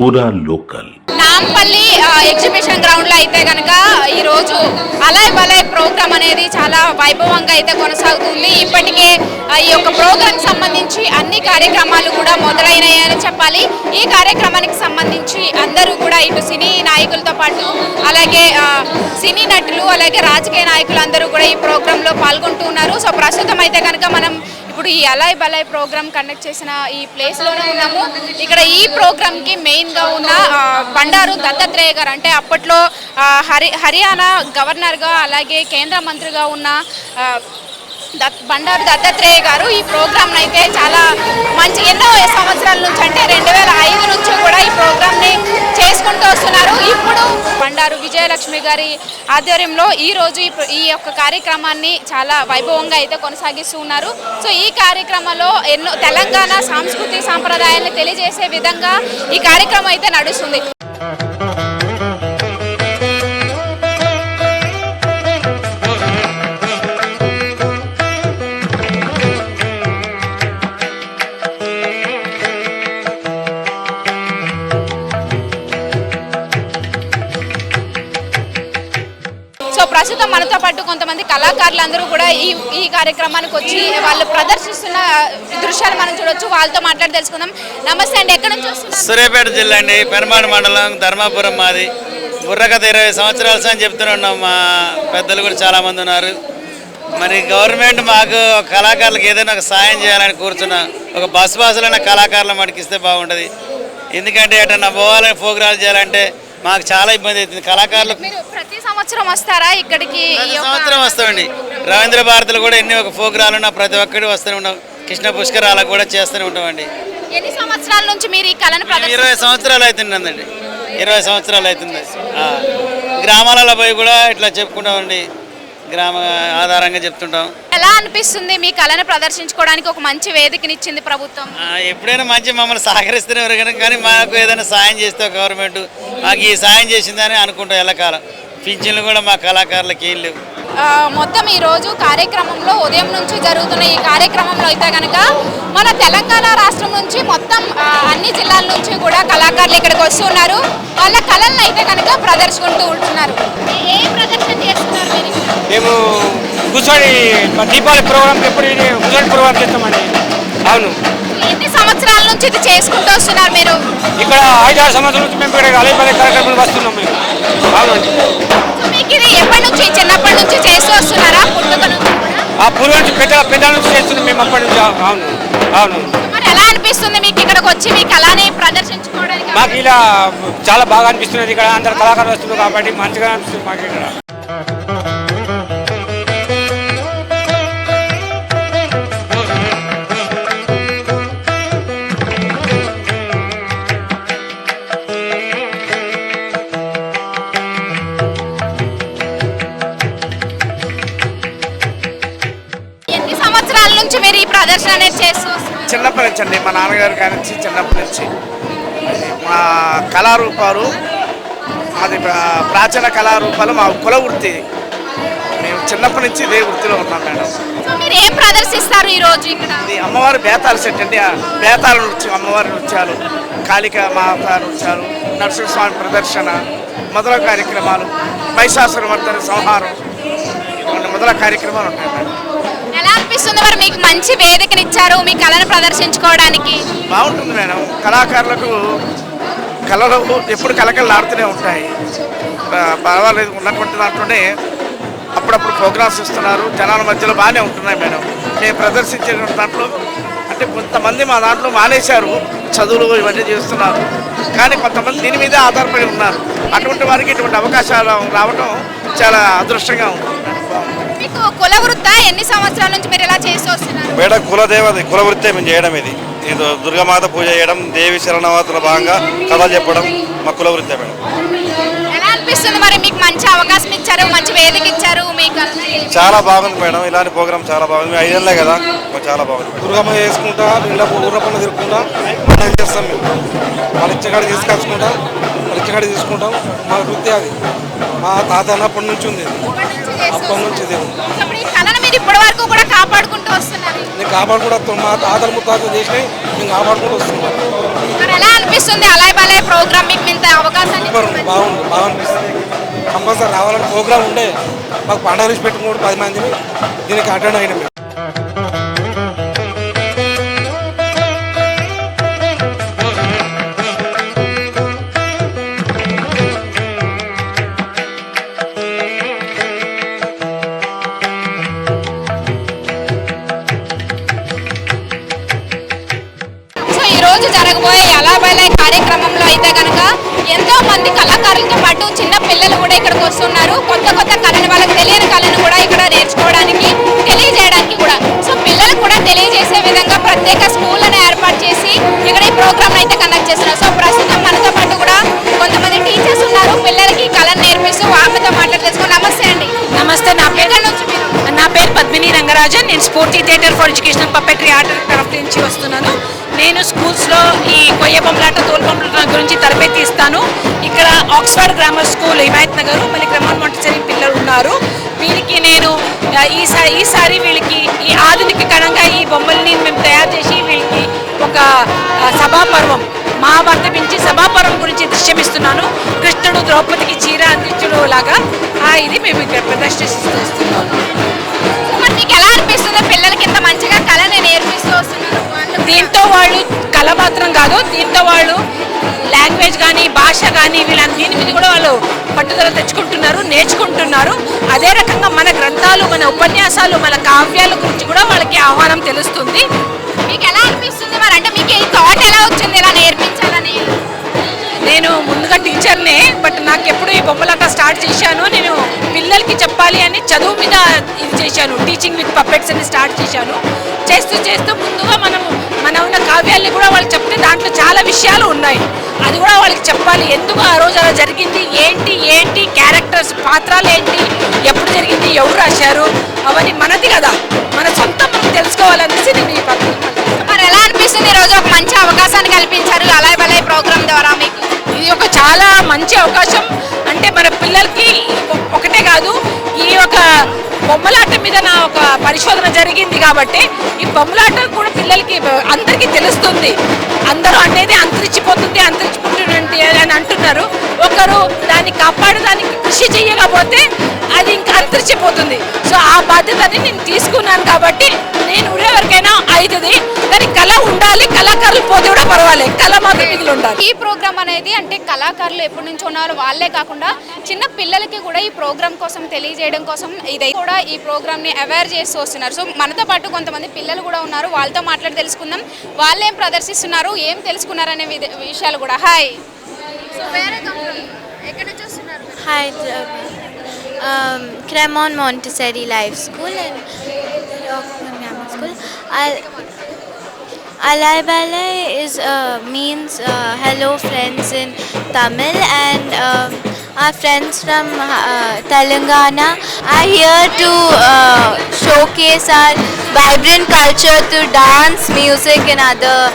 పూరా local. Nampally exhibition గ్రౌండ్లో అయితే కనుక ఈ రోజు అలాయ్ బలాయ్ ప్రోగ్రామ్ అనేది చాలా వైభవంగా అయితే కొనసాగుతుంది. ఇప్పటికే ఈ యొక్క ప్రోగ్రామ్ సంబంధించి అన్ని కార్యక్రమాలు కూడా మొదలైనాయని చెప్పాలి. ఈ కార్యక్రమానికి సంబంధించి అందరూ కూడా ఇటు సినీ నాయకులతో పాటు అలాగే సినీ నటులు అలాగే రాజకీయ నాయకులు అందరూ కూడా ఈ ప్రోగ్రామ్లో సో ప్రస్తుతం అయితే కనుక మనం ఇప్పుడు ఈ అలాయ్ బలాయ్ ప్రోగ్రామ్ కండక్ట్ చేసిన ఈ ప్లేస్లోనే ఉన్నాము. ఇక్కడ ఈ ప్రోగ్రామ్కి కి ఉన్న బండారు దత్తాత్రేయ గారు అంటే అప్పట్లో హరి హర్యానా గవర్నర్గా అలాగే కేంద్ర మంత్రిగా ఉన్న బండారు దత్తాత్రేయ గారు. ఈ ప్రోగ్రామ్ అయితే చాలా మంచి ఎన్నో సంవత్సరాల నుంచి అంటే రెండు వేల ఐదు నుంచి కూడా ఈ ప్రోగ్రామ్ని చేసుకుంటూ వస్తున్నారు. ఇప్పుడు బండారు విజయలక్ష్మి గారి ఆధ్వర్యంలో ఈ రోజు ఈ ఈ యొక్క కార్యక్రమాన్ని చాలా వైభవంగా అయితే కొనసాగిస్తూ ఉన్నారు. సో ఈ కార్యక్రమంలో ఎన్నో తెలంగాణ సాంస్కృతిక సాంప్రదాయాన్ని తెలియజేసే విధంగా ఈ కార్యక్రమం అయితే నడుస్తుంది. ప్రస్తుతం మనతో పాటు కొంతమంది కళాకారులు అందరూ కూడా ఈ ఈ కార్యక్రమానికి వచ్చి వాళ్ళు ప్రదర్శిస్తున్న దృశ్యాలు మనం చూడొచ్చు. వాళ్ళతో మాట్లాడి తెలుసుకుందాం. నమస్తే అండి ఎక్కడ నుంచి వస్తున్నారు? సూర్యాపేట జిల్లా అండి. పెనమాడ మండలం ధర్మాపురం మాది. బుర్రకథ ఇరవై సంవత్సరాల సార్ చెప్తున్నాం మా పెద్దలు కూడా చాలామంది ఉన్నారు. మరి గవర్నమెంట్ మాకు కళాకారులకు ఏదైనా ఒక సాయం చేయాలని కూర్చున్నా ఒక బస్ బాసులైన కళాకారులు మటుకిస్తే బాగుంటుంది. ఎందుకంటే ఎటన్నా పోవాలని ప్రోగ్రాలు చేయాలంటే మాకు చాలా ఇబ్బంది అవుతుంది. కళాకారులు మీరు ప్రతి సంవత్సరం వస్తారా ఇక్కడికి? ఈ యొక్క- సంవత్సరం వస్తామండి. రవీంద్ర భారతులు కూడా ఎన్ని ఒక ప్రోగ్రాలు ఉన్నా ప్రతి ఒక్కటి వస్తూనే ఉన్నాం. కృష్ణ పుష్కరాలకు కూడా చేస్తూనే ఉంటామండి. ఎన్ని సంవత్సరాల నుంచి మీరు ఈ కళను ఇరవై సంవత్సరాలు అవుతుందండి. ఇరవై సంవత్సరాలు అవుతుంది. ఆ. గ్రామాలలో పోయి కూడా ఇట్లా చెప్పుకుంటామండి. గ్రామ ఆధారంగా చెప్తుంటాం. ఎలా అనిపిస్తుంది మీ కళను ప్రదర్శించుకోవడానికి ఒక మంచి వేదికనిచ్చింది ప్రభుత్వం? ఆ, ఎప్పుడైనా మంచి మమ్మల్ని సహకరిస్తూనే ఎవరు కానీ మాకు ఏదైనా సాయం చేస్తే గవర్నమెంట్ మాకు ఈ సాయం చేసిందని అనుకుంటాం ఎల్లకాలం. పింఛన్లు కూడా మా కళాకారులకి ఏం లేవు. మొత్తం ఈ రోజు కార్యక్రమంలో ఉదయం నుంచి జరుగుతున్న ఈ కార్యక్రమంలో అయితే కనుక మన తెలంగాణ రాష్ట్రం నుంచి మొత్తం అన్ని జిల్లాల నుంచి కూడా కళాకారులు ఇక్కడికి వస్తున్నారు వాళ్ళ కళలను అయితే కనుక ప్రదర్శించుకుంటూ ఉంటున్నారు. ఏ ప్రదర్శన చేస్తున్నారు? మేము కూర్చొని దీపావళి ఎప్పుడు కూర్చొని ప్రోగ్రామ్ చేస్తామండి. అవును. ఎన్ని సంవత్సరాల నుంచి ఇది చేసుకుంటూ వస్తున్నారు మీరు? ఇక్కడ ఐదు ఆరు సంవత్సరాల నుంచి మేము ఇక్కడ అలైపల్లి కార్యక్రమాలు వస్తున్నాం మేము. అవునండి. ఇది ఎప్పటి నుంచి చిన్నప్పటి నుంచి చేస్తూ వస్తున్నారా? పుట్టుక నుంచి కూడా? ఆ పూర్వ నుంచి పెద్ద నుంచి చేస్తున్నాం మేము అప్పటి నుంచి. అవును. అవును. మరి ఎలా అనిపిస్తుంది మీకు ఇక్కడికి వచ్చి మీ కళని ప్రదర్శించుకోవడానికి? మాకు ఇలా చాలా బాగా అనిపిస్తున్నది ఇక్కడ. అందరు కళాకారులు వస్తున్నారు కాబట్టి మంచిగా అనిపిస్తుంది మాకు ఇక్కడ. నుంచి మీరు ఈ ప్రదర్శన అనేది చేస్తూ? చిన్నప్పటి నుంచి అండి మా నాన్నగారి కాడి నుంచి చిన్నప్పటి నుంచి. మా కళారూపాలు మాది ప్రా- ప్రాచీన కళారూపాలు మా కుల వృత్తి. మేము చిన్నప్పటి నుంచి ఇదే వృత్తిలో ఉన్నాం మేడం. మీరు ఏం ప్రదర్శిస్తారు ఈ రోజు ఇక్కడ? ఇది అమ్మవారి బేతాల సెట్ అండి ఆ బేతాల నృత్యం అమ్మవారి నృత్యాలు. కాళిక మాత నృత్యాలు నరసింహస్వామి ప్రదర్శన మొదలగు కార్యక్రమాలు మహిషాసురమర్దన సంహారం. మొదల కార్యక్రమాలు ఉంటాయి మేడం. అనిపిస్తుంది మరి మీకు మంచి వేదికనిచ్చారు మీ కళను ప్రదర్శించుకోవడానికి. బాగుంటుంది మేడం. కళాకారులకు కళలు ఎప్పుడు కలకలాడుతూనే ఉంటాయి. పర్వాలేదు ఉన్నటువంటి దాంట్లోనే అప్పుడప్పుడు ప్రోగ్రామ్స్ ఇస్తున్నారు. జనాల మధ్యలో బాగానే ఉంటున్నాయి మేడం. మేము ప్రదర్శించే దాంట్లో అంటే కొంతమంది మా దాంట్లో మానేశారు. చదువులు ఇవన్నీ చేస్తున్నారు. కానీ కొంతమంది దీని మీదే ఆధారపడి ఉన్నారు. అటువంటి వారికి ఇటువంటి అవకాశాలు రావడం చాలా అదృష్టంగా ఉంది. మీకు కుల వృత్త? ఎన్ని సంవత్సరాల నుంచి మీరు ఇలా చేస్తూ వస్తున్నారు? మేడం కులదేవత కుల వృత్తే మేము చేయడం ఇది. ఇది దుర్గామాత పూజ చేయడం దేవి శరణవతుల భాగంగా కథలు చెప్పడం మా కుల వృత్తే మేడం. ఎలా అనిపిస్తుంది మరి? మీకు మంచి అవకాశం ఇచ్చారు మంచి వేదిక ఇచ్చారు మీ కళని చాలా బాగుంది మేడం. ఇలాంటి ప్రోగ్రామ్ చాలా బాగుంది. మేము ఐదేళ్ళే కదా మాకు చాలా బాగుంది దుర్గమ్మ చేసుకుంటా ఇలా ఊర్ల పనులు తిరుక్కుంటా మనం చేస్తాం మేము. మన ఇచ్చగాడి తీసుకొచ్చుకుంటాం మన ఇచ్చగాడి తీసుకుంటాం. మా వృత్తి అది. మా తాత అన్నప్పటి నుంచి ఉంది. అప్పటి నుంచి ఇది ఉంది. సో ఇప్పుడు ఈ కళను మీరు ఇప్పటి వరకు కూడా కాపాడుకుంటూ వస్తున్నారు. నేను కాపాడుకుంటూ వస్తాను. మా తాతలు ముత్తాతలు చేసినాయి నేను కాపాడుకుంటూ మరి ఎలా అనిపిస్తుంది? అలాయ్ బలాయ్ ప్రోగ్రామ్ మీకు ఇంత బాగుంది బాగా అనిపిస్తుంది కంపల్సరీ రావాలని ప్రోగ్రామ్ ఉండే మాకు పండుగ నుంచి పది మందిని. దీనికి అటెండ్ అయిన అయితే కనుక ఎంతో మంది కళాకారులతో పాటు చిన్న పిల్లలు కూడా ఇక్కడికి వస్తున్నారు. కొత్త కొత్త కళను వాళ్ళకి తెలియని కళను కూడా ఇక్కడ నేర్చుకోవడానికి తెలియజేయడానికి కూడా. సో పిల్లలకు కూడా తెలియజేసే విధంగా ప్రత్యేక స్కూళ్ళను ఏర్పాటు చేసి ఇక్కడ ఈ ప్రోగ్రామ్ అయితే కండక్ట్ చేస్తున్నారు. సో ప్రస్తుతం మనతో పాటు కూడా కొంతమంది టీచర్స్ ఉన్నారు. పిల్లలకి కళను నేర్పిస్తూ వాళ్ళతో మాట్లాడి తెలుసుకో నమస్తే అండి. నమస్తే నా పేరు నందిని రంగరాజన్. నేను Spoorthi theatre for educational puppetry art craft నుంచి వస్తున్నాను. నేను స్కూల్స్లో ఈ కొయ్య బొమ్మలాట తోలుబొమ్మల గురించి తరబేతి ఇస్తాను ఇక్కడ Oxford grammar school Himayatnagar మళ్ళీ క్రమన్ మొంటసరి పిల్లలు ఉన్నారు. వీళ్ళకి నేను ఈసారి ఈసారి వీళ్ళకి ఈ ఆధునిక కణంగా ఈ బొమ్మల్ని మేము తయారు చేసి వీళ్ళకి ఒక ఆ, సభాపర్వం మహాభారత నుంచి సభాపర్వం గురించి దృశ్యమిస్తున్నాను. కృష్ణుడు ద్రౌపదికి చీర అందించడం లాగా ఇది మేము ఇక్కడ ప్రదర్శిస్తున్నాము మీకు ఎలా అనిపిస్తుంది పిల్లలకి ఇంత మంచిగా కళని నేర్పిస్తూ వస్తున్నారు దీంతో వాళ్ళు కళ మాత్రం కాదు దీంతో వాళ్ళు లాంగ్వేజ్ కానీ భాష కానీ వీళ్ళ దీని మీద కూడా వాళ్ళు పట్టుదల తెచ్చుకుంటున్నారు నేర్చుకుంటున్నారు. అదే రకంగా మన గ్రంథాలు మన ఉపన్యాసాలు మన కావ్యాల గురించి కూడా వాళ్ళకి ఆహ్వానం తెలుస్తుంది. మీకు ఎలా అనిపిస్తుంది మరి? అంటే మీకు ఈ థాట్ ఎలా వచ్చింది? ఇలా నేర్పించాలని? నేను ముందుగా టీచర్నే బట్ నాకు ఎప్పుడు ఈ బొమ్మలాట స్టార్ట్ చేశాను నేను పిల్లలకి చెప్పాలి అని చదువు మీద ఇది చేశాను టీచింగ్ విత్ పప్పెట్స్ అని స్టార్ట్ చేశాను. చేస్తూ చేస్తూ ముందుగా మనం మన ఉన్న కావ్యాల్ని కూడా వాళ్ళు చెప్తే దాంట్లో చాలా విషయాలు ఉన్నాయి. అది కూడా వాళ్ళకి చెప్పాలి ఎందుకు ఆ రోజు అలా జరిగింది ఏంటి ఏంటి క్యారెక్టర్స్ పాత్రలు ఏంటి ఎప్పుడు జరిగింది ఎవరు రాశారు అవన్నీ మనది కదా. మన సొంతం మనం తెలుసుకోవాలనేసి నేను ఈ పక్కన అవకాశం. అంటే మన పిల్లలకి ఒకటే కాదు ఈ యొక్క బొమ్మలాట మీద నా ఒక పరిశోధన జరిగింది కాబట్టి ఈ బొమ్మలాట కూడా పిల్లలకి అందరికీ తెలుస్తుంది. అందరూ అనేది అంతరించిపోతుంది అంతరించిపోతుంది అని అంటున్నారు. ఒకరు దాన్ని కాపాడడానికి కృషి చేయకపోతే అది ఇంకా అంతరించిపోతుంది. సో ఆ బాధ్యతని నేను తీసుకున్నాను కాబట్టి నేను ఎవరికైనా అవుతుంది కానీ కళ ఉండాలి కళాకారులు పోతే కూడా పర్వాలేదు కళ మాత్రం ఉండాలి. ఈ ప్రోగ్రామ్ అనేది అంటే కళాకారులు ఎప్పటి నుంచి ఉన్నారు వాళ్ళే కాకుండా చిన్న పిల్లలకి కూడా ఈ ప్రోగ్రామ్ కోసం తెలియజేయడం కోసం ఇది కూడా కూడా ఈ ప్రోగ్రామ్ని అవేర్ చేస్తూ వస్తున్నారు. సో మనతో పాటు కొంతమంది పిల్లలు కూడా ఉన్నారు. వాళ్ళతో మాట్లాడి తెలుసుకుందాం. వాళ్ళు ఏం ప్రదర్శిస్తున్నారు? ఏం తెలుసుకున్నారు అనే విషయాలు కూడా. హాయ్ హాయ్ క్రెమాన్ మౌంటిసరీ life school school అలాబాలే is means hello friends in Tamil and our friends from uh, Telangana are here to uh, showcase our vibrant culture through dance, music and other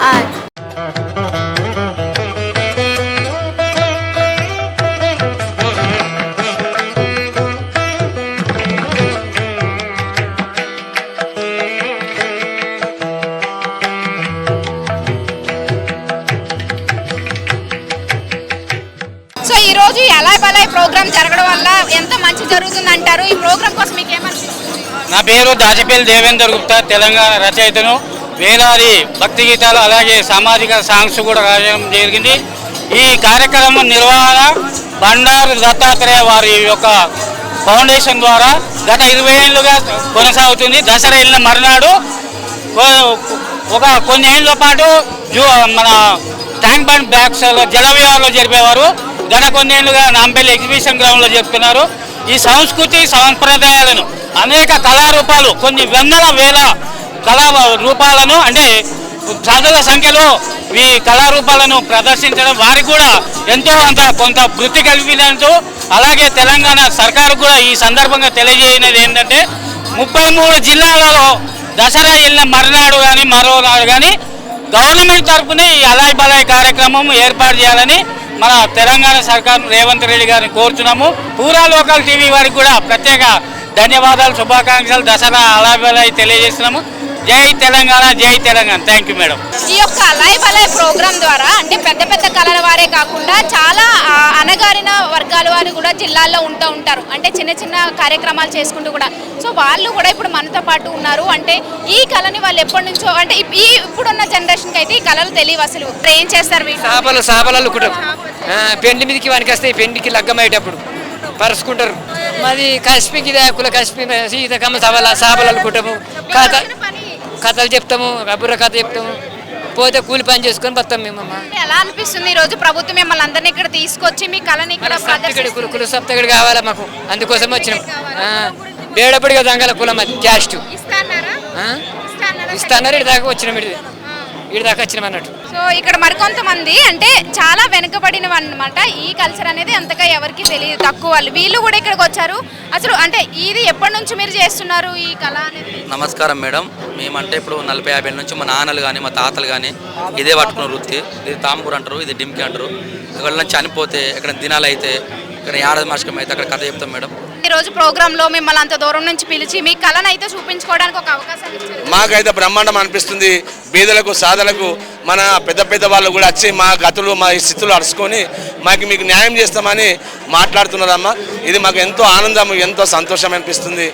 art. జరుగుతుంది అంటారు ఈ programme కోసం మీకు ఏమనిపిస్తుంది? నా పేరు దాచపల్లి దేవేందర్ గుప్తా తెలంగాణ రచయితను. వేలాది భక్తి గీతాలు అలాగే సామాజిక సాంగ్స్ కూడా రాయడం జరిగింది. ఈ కార్యక్రమం నిర్వహణ బండారు దత్తాత్రేయ వారి యొక్క ఫౌండేషన్ ద్వారా గత ఇరవై ఏళ్ళుగా కొనసాగుతుంది. దసరా వెళ్ళిన మరునాడు ఒక కొన్ని ఏళ్ళ పాటు జూ మన ట్యాంక్ బండ్ బ్యాక్స్ జలవిహార్లో జరిపేవారు. గత కొన్ని ఏళ్ళుగా నాంపల్లి ఎగ్జిబిషన్ గ్రౌండ్లో జరుపుతున్నారు. ఈ సంస్కృతి సంప్రదాయాలను అనేక కళారూపాలు కొన్ని వందల వేల కళా రూపాలను అంటే ప్రజల సంఖ్యలో ఈ కళారూపాలను ప్రదర్శించడం వారికి కూడా ఎంతో అంత కొంత వృత్తి కల్పించడంతో అలాగే తెలంగాణ సర్కారు కూడా ఈ సందర్భంగా తెలియజేయనది ఏంటంటే ముప్పై మూడు జిల్లాలలో దసరా వెళ్ళిన మరునాడు కానీ మరో నాడు కానీ గవర్నమెంట్ తరఫునే ఈ అలాయ్ బలాయ్ కార్యక్రమం ఏర్పాటు చేయాలని మన తెలంగాణ సర్కార్ రేవంత్ రెడ్డి గారిని కోరుతున్నాము పూరా లోకల్ టీవీ వారికి కూడా ప్రత్యేక ధన్యవాదాలు శుభాకాంక్షలు దసరా అలాయ్ తెలియజేస్తున్నాము. జై తెలంగాణ జై తెలంగాణ. థ్యాంక్ యూ మేడం ఈ యొక్క లైవ్ అలైవ్ ప్రోగ్రామ్ ద్వారా అంటే పెద్ద పెద్ద కళల వారే కాకుండా చాలా అనగారిన వర్గాల వారు కూడా జిల్లాల్లో ఉంటూ ఉంటారు. అంటే చిన్న చిన్న కార్యక్రమాలు చేసుకుంటూ కూడా. సో వాళ్ళు కూడా ఇప్పుడు మనతో పాటు ఉన్నారు. అంటే ఈ కళని వాళ్ళు ఎప్పటి నుంచో అంటే ఈ ఇప్పుడున్న జనరేషన్కి అయితే ఈ కళలు తెలియవు అసలు. ఏం చేస్తారు చేపలు పెండి మీదకి వానికి వస్తాయి పెండికి లగ్గమయ్యేటప్పుడు పరుచుకుంటారు. మాది కసిపికి కుల కసిపి సీతకమ్మ సవాల చేపలు అల్లుకుంటాము. కథ కథలు చెప్తాము కబుర్ర కథ చెప్తాము. పోతే కూలి పని చేసుకొని బతాం మేమమ్మ ఎలా అనిపిస్తుంది ఈ రోజు ప్రభుత్వం మిమ్మల్ని అందరినీ ఇక్కడ తీసుకొచ్చి మీ కళని ఇక్కడ ప్రదర్శిస్తుంది? కుల సప్తగడి కావాలా మాకు? అందుకోసం వచ్చినాం. ఆ, బేడపడిగా దంగల కులం అది క్యాస్ట్ ఇస్తాన్నారు ఇటు దాకా వచ్చినాం ఇటు. ఇటు దాకా వచ్చినాం అన్నట్టు. సో ఇక్కడ మరికొంతమంది అంటే చాలా వెనుకబడిన అన్నమాట. ఈ కల్చర్ అనేది అంతగా ఎవరికి తెలియదు తక్కువ వాళ్ళు. వీళ్ళు కూడా ఇక్కడికి వచ్చారు. అసలు అంటే ఇది ఎప్పటి నుంచి మీరు చేస్తున్నారు ఈ కళ అనేది? నమస్కారం మేడం. మేమంటే ఇప్పుడు నలభై యాభై ఏళ్ళ నుంచి మా నాన్నలు కానీ మా తాతలు కానీ ఇదే పట్టుకున్న వృత్తి. ఇది తాంబూర్ అంటారు ఇది డింకి అంటారు. ఎవరైనా చనిపోతే ఎక్కడ దినాలు అయితే ఇక్కడ ఏడాది మాసకం అయితే అక్కడ కథ చెప్తాం మేడం. ఈ రోజు మిమ్మల్ని అంత దూరం నుంచి పిలిచి మీ కళను అయితే చూపించుకోవడానికి ఒక అవకాశం ఇచ్చారు. మాకైతే బ్రహ్మాండం అనిపిస్తుంది. బీదలకు సాధలకు మన పెద్ద పెద్ద వాళ్ళు కూడా వచ్చి మా గతులు మా స్థితులు అరుచుకొని మాకు మీకు న్యాయం చేస్తామని మాట్లాడుతున్నారమ్మా. ఇది మాకు ఎంతో ఆనందం ఎంతో సంతోషం అనిపిస్తుంది.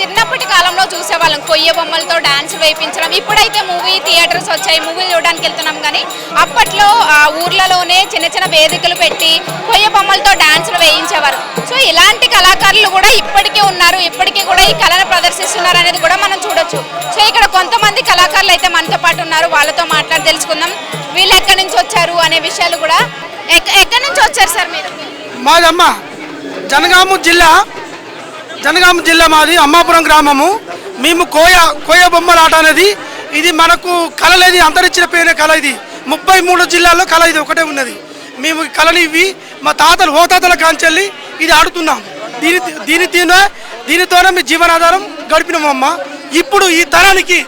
చిన్నప్పటి కాలంలో చూసేవాళ్ళం. కొయ్య బొమ్మలతో డాన్స్ వేయించడం ఇప్పుడైతే మూవీ థియేటర్స్ వచ్చాయి. మూవీ చూడడానికి వెళ్తున్నాం కానీ అప్పట్లో ఆ ఊర్లలోనే చిన్న చిన్న వేదికలు పెట్టి కొయ్య బొమ్మలతో డాన్సులు వేయించేవారు. సో ఇలాంటి కళాకారులు కూడా ఇప్పటికే ఉన్నారు. ఇప్పటికీ కూడా ఈ కళను ప్రదర్శిస్తున్నారు అనేది కూడా మనం చూడొచ్చు. సో ఇక్కడ కొంతమంది కళాకారులు అయితే మనతో పాటు ఉన్నారు. వాళ్ళతో మాట్లాడి తెలుసుకుందాం. వీళ్ళు ఎక్కడి నుంచి వచ్చారు అనే విషయాలు కూడా ఎక్క- ఎక్కడి నుంచి వచ్చారు సార్ మీరు? మాదమ్మ జనగాము జిల్లా జనగామ జిల్లా మాది అమ్మాపురం గ్రామము. మేము కోయ కోయ బొమ్మలాట అనేది ఇది మనకు కళ అంతరించిన పేరు కళ ఇది. ముప్పై మూడు జిల్లాల్లో కళ ఇది ఒకటే ఉన్నది. మేము కళని ఇవి మా తాతలు ఓ తాతల కాంచెల్లి ఇది ఆడుతున్నాం. దీని దీని దీని దీనితోనే మీ జీవనాధారం గడిపినామమ్మ ఇప్పుడు ఈ తరానికి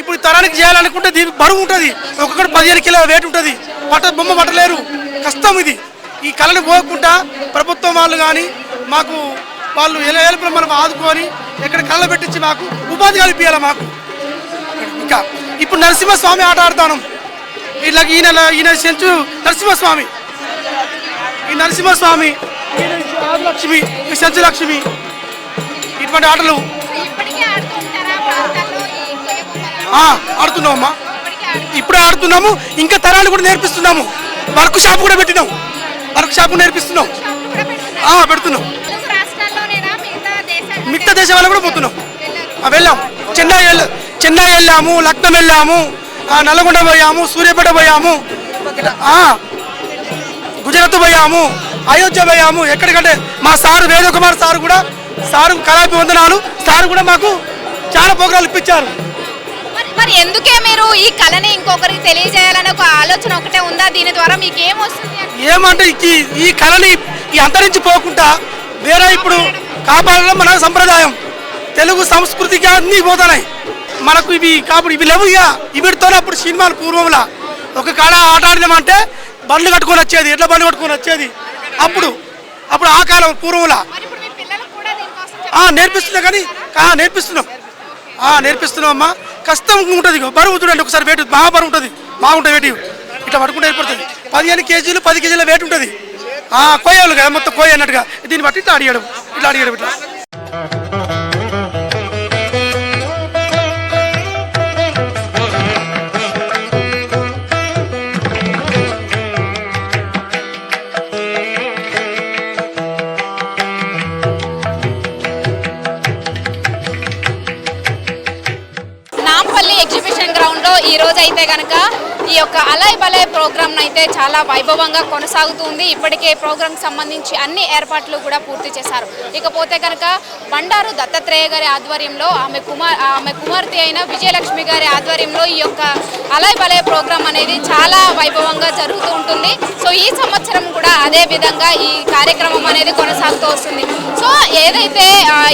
ఇప్పుడు ఈ తరానికి చేయాలనుకుంటే దీని బరువు ఉంటుంది. ఒక్కొక్కటి పదిహేను కిలో వేటు ఉంటుంది. పట్ట బొమ్మ పట్టలేరు. కష్టం ఇది. ఈ కళని పోకుండా ప్రభుత్వం వాళ్ళు కానీ మాకు వాళ్ళు ఎలా హెల్ప్ మనం ఆదుకొని ఎక్కడ కళ్ళ పెట్టించి మాకు ఉపాధి కల్పించాలి మాకు? ఇంకా ఇప్పుడు నరసింహస్వామి ఆట ఆడతాను. ఇట్లా ఈయన ఈయన సెంచు నరసింహస్వామి. ఈ నరసింహస్వామి ఆదిలక్ష్మి ఈ సెంచు లక్ష్మి ఇటువంటి ఆటలు. ఆడుతున్నామమ్మా. ఇప్పుడు ఆడుతున్నాము ఇంకా తరాలు కూడా నేర్పిస్తున్నాము. వర్క్ షాప్ కూడా పెట్టినాం. వర్క్ షాప్ నేర్పిస్తున్నాం. పెడుతున్నాం. మిగతా దేశం వాళ్ళు కూడా పోతున్నాం. వెళ్ళాం చెన్నై వెళ్ళ. చెన్నై వెళ్ళాము లక్నో వెళ్ళాము నల్గొండ పోయాము సూర్యాపేట పోయాము గుజరాత్ పోయాము అయోధ్య పోయాము. ఎక్కడికంటే మా సారు వేదకుమార్ సారు కూడా సారు కళాపి వందనాలు. సారు కూడా మాకు చాలా ప్రోగ్రాలు ఇప్పించారు. మరి ఎందుకే మీరు ఈ కళని ఇంకొకరికి తెలియజేయాలనే ఒక ఆలోచన ఒకటే ఉందా? దీని ద్వారా మీకు ఏం వస్తుంది? అని? ఏమంటే ఈ ఈ కళని ఈ అంతరించిపోకుండా వేరే ఇప్పుడు కాపాడడం మన సంప్రదాయం. తెలుగు సంస్కృతికి అన్నీ పోతున్నాయి. మనకు ఇవి కాబట్టి ఇవి లేవు ఇక అప్పుడు సినిమాలు పూర్వంలా. ఒక కాడ ఆట ఆడినామంటే బండ్లు కట్టుకొని వచ్చేది ఎట్లా బండ్లు కట్టుకొని వచ్చేది. అప్పుడు అప్పుడు ఆ కాలం పూర్వంలా. నేర్పిస్తున్నా కానీ నేర్పిస్తున్నాం. నేర్పిస్తున్నాం అమ్మా. కష్టం ఉంటుంది బరువు చూడండి ఒకసారి వెయిట్ బాగా బరువు ఉంటుంది. బాగుంటుంది వెయిట్ ఇట్లా పట్టుకుంటే అయిపోతుంది పదిహేను కేజీలు పది కేజీల వెయిట్ ఉంటుంది. కోయాలి కదా మొత్తం కోయ అన్నట్టుగా. దీన్ని బట్టి ఇట్లా అడిగాడు ఇట్లా అడిగాడు ఇట్లా. నాంపల్లి ఎగ్జిబిషన్ గ్రౌండ్ ఈ రోజు అయితే కనుక ఈ యొక్క అలయ్ బలయ్ ప్రోగ్రామ్ అయితే చాలా వైభవంగా కొనసాగుతుంది. ఇప్పటికే ప్రోగ్రామ్ సంబంధించి అన్ని ఏర్పాట్లు కూడా పూర్తి చేశారు. ఇకపోతే కనుక బండారు దత్తాత్రేయ గారి ఆధ్వర్యంలో ఆమె కుమార్ ఆమె కుమార్తె అయిన విజయలక్ష్మి గారి ఆధ్వర్యంలో ఈ యొక్క అలయ్ బలయ్ ప్రోగ్రామ్ అనేది చాలా వైభవంగా జరుగుతూ ఉంటుంది. సో ఈ సంవత్సరం కూడా అదే విధంగా ఈ కార్యక్రమం అనేది కొనసాగుతూ వస్తుంది. సో ఏదైతే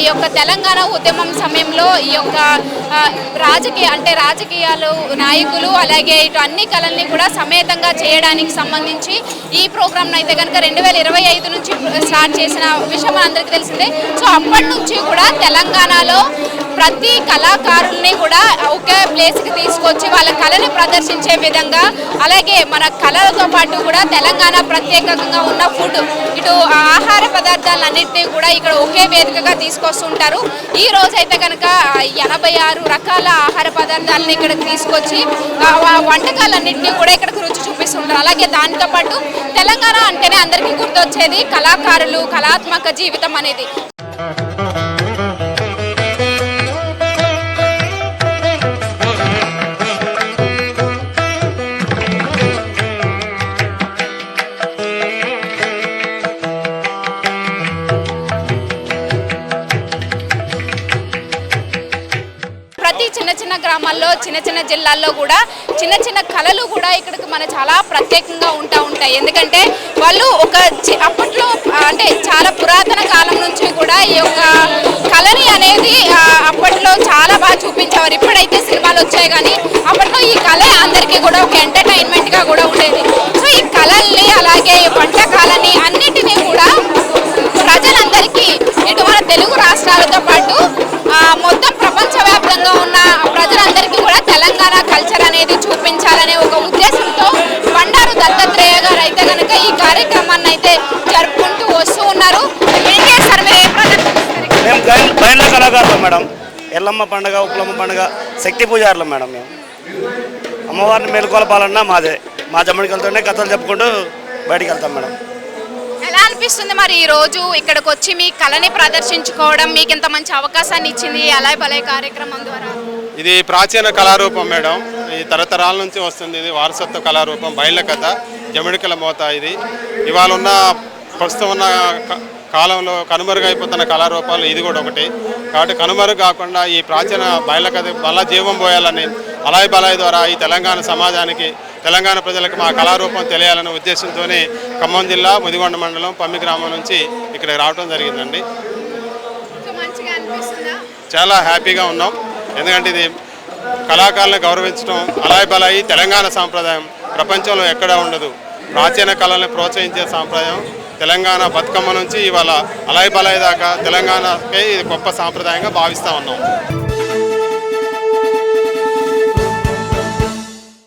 ఈ యొక్క తెలంగాణ ఉద్యమం సమయంలో ఈ యొక్క రాజకీయ అంటే రాజకీయాలు నాయకులు అలాగే ఇటు అన్ని కళల్ని కూడా సమేతంగా చేయడానికి సంబంధించి ఈ ప్రోగ్రామ్ను అయితే కనుక రెండు వేల ఇరవై ఐదు నుంచి స్టార్ట్ చేసిన విషయం అందరికీ తెలిసిందే. సో అప్పటి నుంచి కూడా తెలంగాణలో ప్రతి కళాకారుల్ని కూడా ఒకే ప్లేస్కి తీసుకొచ్చి వాళ్ళ కళను ప్రదర్శించే విధంగా అలాగే మన కళలతో పాటు కూడా తెలంగాణ ప్రత్యేకంగా ఉన్న ఫుడ్ ఇటు ఆహార పదార్థాలన్నింటినీ కూడా ఇక్కడ ఒకే వేదికగా తీసుకొస్తుంటారు. ఈ రోజు అయితే కనుక ఎనభై ఆరు రకాల ఆహార పదార్థాలను ఇక్కడ తీసుకొచ్చి వంటకాలు విషయాలన్నింటినీ కూడా ఇక్కడికి రుచి చూపిస్తుంటారు. అలాగే దానితో పాటు తెలంగాణ అంటేనే అందరికీ గుర్తొచ్చేది కళాకారులు కళాత్మక జీవితం అనేది. చిన్న చిన్న చిన్న జిల్లాల్లో కూడా చిన్న చిన్న కళలు కూడా ఇక్కడికి మన చాలా ప్రత్యేకంగా ఉంటా ఉంటాయి. ఎందుకంటే వాళ్ళు ఒక అప్పట్లో అంటే చాలా పురాతన కాలం నుంచి కూడా ఈ యొక్క కళని అనేది అప్పట్లో చాలా బాగా చూపించేవారు. ఇప్పుడైతే సినిమాలు వచ్చాయి కానీ అప్పట్లో ఈ కళ అందరికీ కూడా ఒక ఎంటర్టైన్మెంట్గా కూడా ఉండేది. సో ఈ కళల్ని అలాగే ఈ వంటకాలని అన్నిటినీ కూడా ప్రజలందరికీ ఇటు మన తెలుగు రాష్ట్రాలతో కళాకారులం మేడం. ఎల్లమ్మ పండుగ ఉప్పులమ్మ పండుగ శక్తి పూజారులం మేడం మేము. అమ్మవారిని మేలుకొలపాలన్నా మాదే. మా జమ్మడికి వెళ్తుంటే కథలు చెప్పుకుంటూ బయటికి వెళ్తాం మేడం. ఎలా అనిపిస్తుంది మరి ఈ రోజు ఇక్కడికి వచ్చి మీ కళని ప్రదర్శించుకోవడం? మీకు ఇంత మంచి అవకాశాన్ని ఇచ్చింది అలయ్ బలయ్ కార్యక్రమం ద్వారా. ఇది ప్రాచీన కళారూపం మేడం. ఈ తరతరాల నుంచి వస్తుంది ఇది వారసత్వ కళారూపం బయళ్ళ కథ జమిడికల మోత ఇది. ఇవాళ ఉన్న ప్రస్తుతం ఉన్న కాలంలో కనుమరుగైపోతున్న కళారూపాలు ఇది కూడా ఒకటి. కాబట్టి కనుమరుగు కాకుండా ఈ ప్రాచీన బయళ్ళ కథ మళ్ళా జీవం పోయాలని అలాయ్ బలాయ్ ద్వారా ఈ తెలంగాణ సమాజానికి తెలంగాణ ప్రజలకు మా కళారూపం తెలియాలనే ఉద్దేశంతోనే ఖమ్మం జిల్లా ముదిగొండ మండలం పమ్మి గ్రామం నుంచి ఇక్కడికి రావడం జరిగిందండి. చాలా హ్యాపీగా ఉన్నాం. ఎందుకంటే ఇది కళాకారులను గౌరవించడం అలాయ్ బలాయి తెలంగాణ సాంప్రదాయం ప్రపంచంలో ఎక్కడా ఉండదు. ప్రాచీన కళల్ని ప్రోత్సహించే సాంప్రదాయం తెలంగాణ బతుకమ్మ నుంచి ఇవాళ అలాయ్ బలాయి దాకా తెలంగాణకే ఇది గొప్ప సాంప్రదాయంగా భావిస్తూ ఉన్నాం.